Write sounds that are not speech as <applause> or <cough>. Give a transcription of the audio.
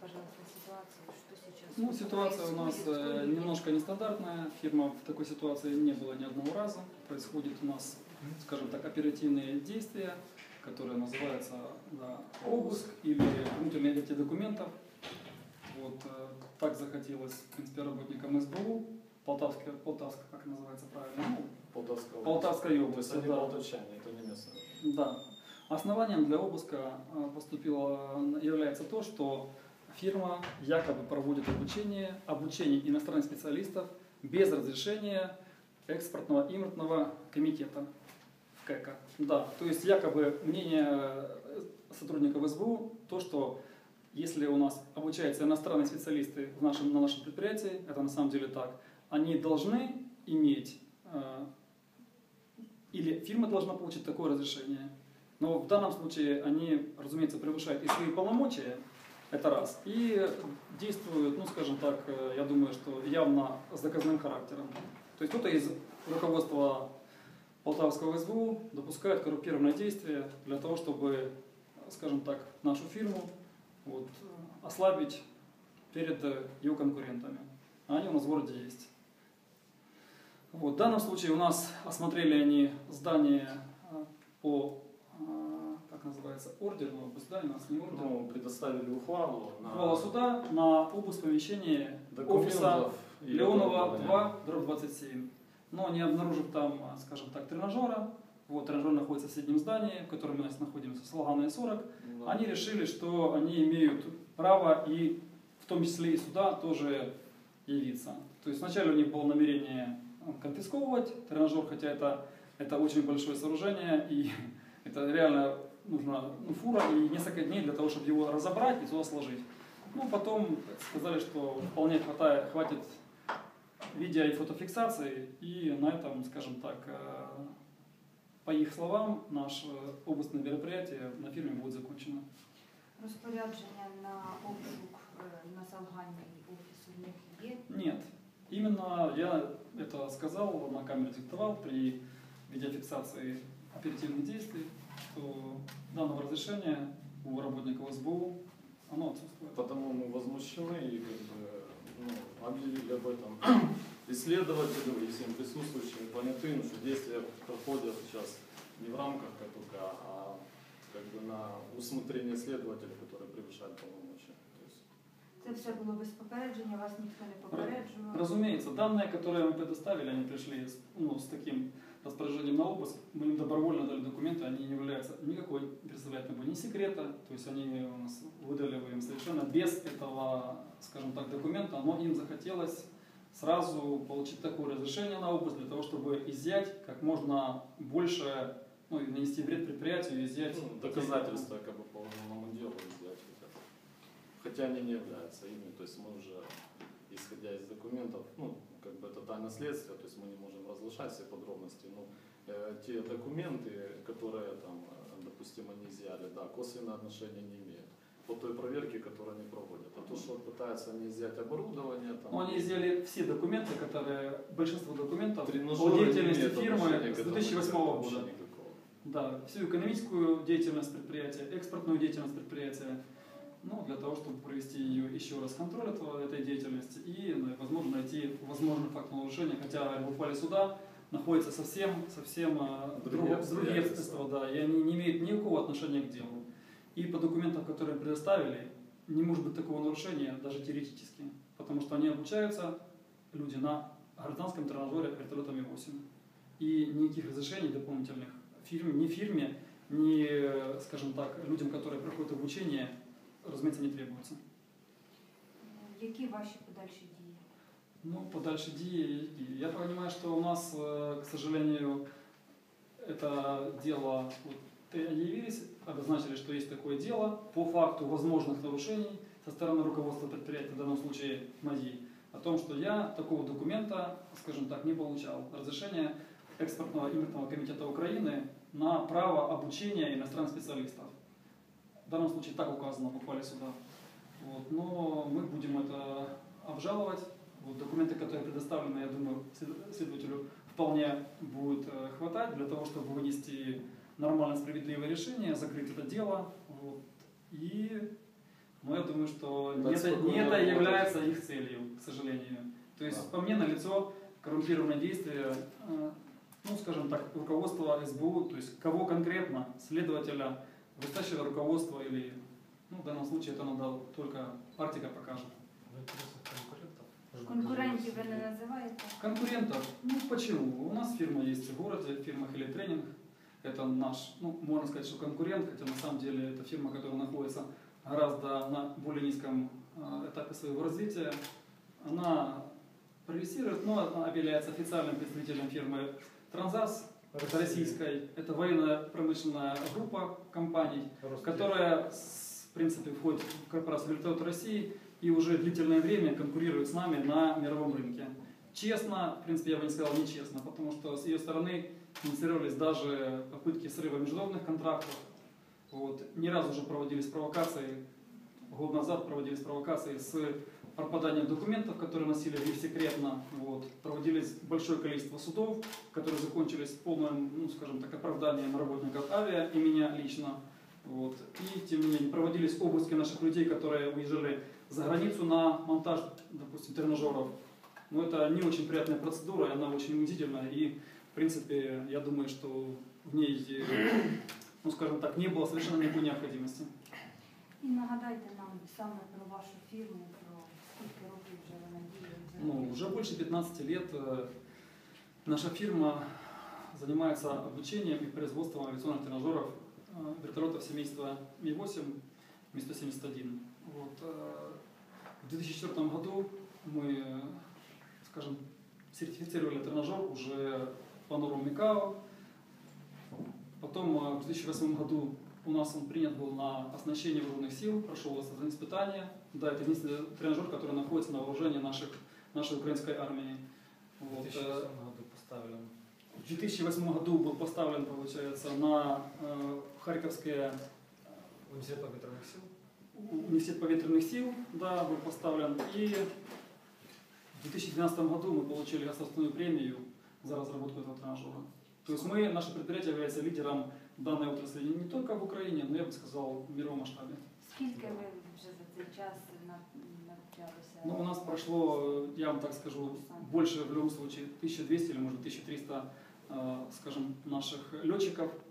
пожалуйста, ситуацию, что сейчас Ну, ситуация у нас э, немножко нестандартная. Фирма в такой ситуации не было ни одного раза. Происходит у нас, скажем так, оперативные действия, которые называются да, обыск или внутренние эти документов. Вот э, так захотелось, в принципе, работникам СБУ, Полтавская, Полтавская, как называется правильно, ну, Полтавская область. Полтавской То есть области. они да. полтавчане, это не местные. Да. Основанием для обыска а, поступило, является то, что фирма якобы проводит обучение, обучение иностранных специалистов без разрешения экспортного импортного комитета КЭКа. Да, то есть якобы мнение э, сотрудников СБУ то, что если у нас обучаются иностранные специалисты в нашем, на нашем предприятии, это на самом деле так, они должны иметь э, или фирма должна получить такое разрешение. Но в данном случае они, разумеется, превышают и свои полномочия, это раз, и действуют, ну скажем так, э, я думаю, что явно с доказанным характером. То есть кто-то из руководства Полтавского СБУ допускает коррупированное действие для того, чтобы, скажем так, нашу фирму вот, ослабить перед ее конкурентами. А они у нас в городе есть. Вот, в данном случае у нас осмотрели они здание а, по, как называется, ордеру, об издании, у нас не ордер, Ну, предоставили ухвалу на ухвала суда на обыск помещения офиса Леонова оборудования. 2, дробь 27. Но не обнаружив там, а, скажем так, тренажера, вот тренажер находится в соседнем здании, в котором мы сейчас находимся, Солганая 40, Да. они решили, что они имеют право и в том числе и сюда тоже явиться. То есть вначале у них было намерение э, конфисковывать тренажер, хотя это, это очень большое сооружение, и <laughs> это реально нужна ну, фура и несколько дней для того, чтобы его разобрать и туда сложить. Ну, потом сказали, что вполне хватает, хватит видео и фотофиксации, и на этом, скажем так, э, по их словам, наше областное мероприятие на фирме будет закончено. Розпорядження на обшук е, на завганній офісу в них є. Нет. Именно я это сказал, на камере диктовал при видеофиксации оперативных действий, что данного разрешения у работников СБУ оно отсутствует. Потому мы возмущены и как бы, ну, объявили об этом <clears throat> исследователю и всем присутствующим и поняты, ну, что действия проходят сейчас не в рамках КПК, а как бы на усмотрение следователя, который превышает полномочия. То есть, Це все було без попередження, вас ніхто не попереджував. Разумеется, данные, которые мы предоставили, они пришли с, ну, с таким распоряжением на обыск. Мы им добровольно дали документы, они не являются никакой, представляют собой ни секрета, то есть они у нас выдали им совершенно без этого, скажем так, документа, но им захотелось сразу получить такое разрешение на обыск для того, чтобы изъять как можно больше, ну и нанести вред предприятию, изъять ну, доказательства как бы по уголовному делу хотят. Хотя они не являются ими, то есть мы уже, исходя из документов, ну, как бы это тайна следствия, то есть мы не можем разглашать все подробности, но э, те документы, которые там, э, допустим, они изъяли, да, косвенное отношение не имеют по той проверке, которую они проводят. А то, что пытаются они изъять оборудование, там, Ну, они изъяли все документы, которые, большинство документов тренажеры по деятельности фирмы с этому 2008 делу вообще года. Да, всю экономическую деятельность предприятия, экспортную деятельность предприятия, ну, для того, чтобы провести ее еще раз контроль этого, этой деятельности и, и, возможно, найти возможный факт нарушения, хотя ухвале суда находится совсем, совсем э, Другие друг- другие обстоятельства, да, и они не имеют никакого отношения к делу. И по документам, которые предоставили, не может быть такого нарушения даже теоретически, потому что они обучаются, люди, на гражданском тренажере вертолета Ми-8. И никаких разрешений дополнительных фирме, ни фирме, ни, э, скажем так, людям, которые проходят обучение, разумеется, не требуется. Які ваші подальші дії? Ну, подальше Ди, я понимаю, что у нас, э, к сожалению, это дело, вот, ты явились, обозначили, что есть такое дело по факту возможных нарушений со стороны руководства предприятия, в данном случае МАДИ, о том, что я такого документа, скажем так, не получал. Разрешение экспортного импортного комитета Украины на право обучения иностранных специалистов. В данном случае так указано ухвале суда. Вот, но мы будем это обжаловать. Вот, документы, которые предоставлены, я думаю, след- следователю вполне будет э, хватать для того, чтобы вынести нормально справедливое решение, закрыть это дело. Вот, и Но я думаю, что не это, не это является их целью, к сожалению. То есть, Да. по мне, налицо коррумпированное действие, э, ну, скажем так, руководства СБУ, то есть кого конкретно, следователя, высочайшего руководства или, ну, в данном случае это надо только практика покажет. Интересах конкурентов. даже не називаєте? Конкурентов, ну почему? У нас фирма есть в городе, фирма Хелитренинг. Это наш, ну, можно сказать, что конкурент, хотя на самом деле это фирма, которая находится гораздо на более низком э, этапе своего развития. Она прогрессирует, но она является официальным представителем фирмы Транзас, российской. Это военная промышленная группа компаний, Ростех. которая, в принципе, входит в корпорацию вертолет России и уже длительное время конкурирует с нами на мировом рынке. Честно, в принципе, я бы не сказал нечестно, потому что с ее стороны инициировались даже попытки срыва международных контрактов. Вот. Не раз уже проводились провокации, год назад проводились провокации с пропаданием документов, которые носили их секретно. Вот. Проводились большое количество судов, которые закончились полным, ну, скажем так, оправданием работников авиа и меня лично. Вот. И, тем не менее, проводились обыски наших людей, которые уезжали за границу на монтаж, допустим, тренажеров. Но это не очень приятная процедура, и она очень унизительная. И, в принципе, я думаю, что в ней, ну, скажем так, не было совершенно никакой необходимости. І нагадайте нам саме про вашу фірму, про скільки років вже вона діє. Ну, уже больше 15 лет э, наша фирма занимается обучением и производством авиационных тренажеров э, вертолетов семейства Ми-8, Ми-171. Вот, э, в 2004 году мы, э, скажем, сертифицировали тренажер уже по нормам МИКАО. Потом э, в 2008 году у нас он принят был на оснащение вооруженных сил, прошел испытание. Да, это единственный тренажер, который находится на вооружении наших, нашей украинской армии. В Вот, э, 2008 году поставлен. в 2008 году был поставлен, получается, на э, Харьковское Университет повітряних сил. университет поветренных сил, да, был поставлен. И в 2012 году мы получили государственную премию за разработку этого тренажера. То есть мы, наше предприятие является лидером данной отрасли не только в Украине, но я бы сказал в мировом масштабе. Скільки ви вже за цей час на- навчалися? Ну, у нас прошло, я вам так скажу, больше в любом случае 1200 или может 1300, э, скажем, наших летчиков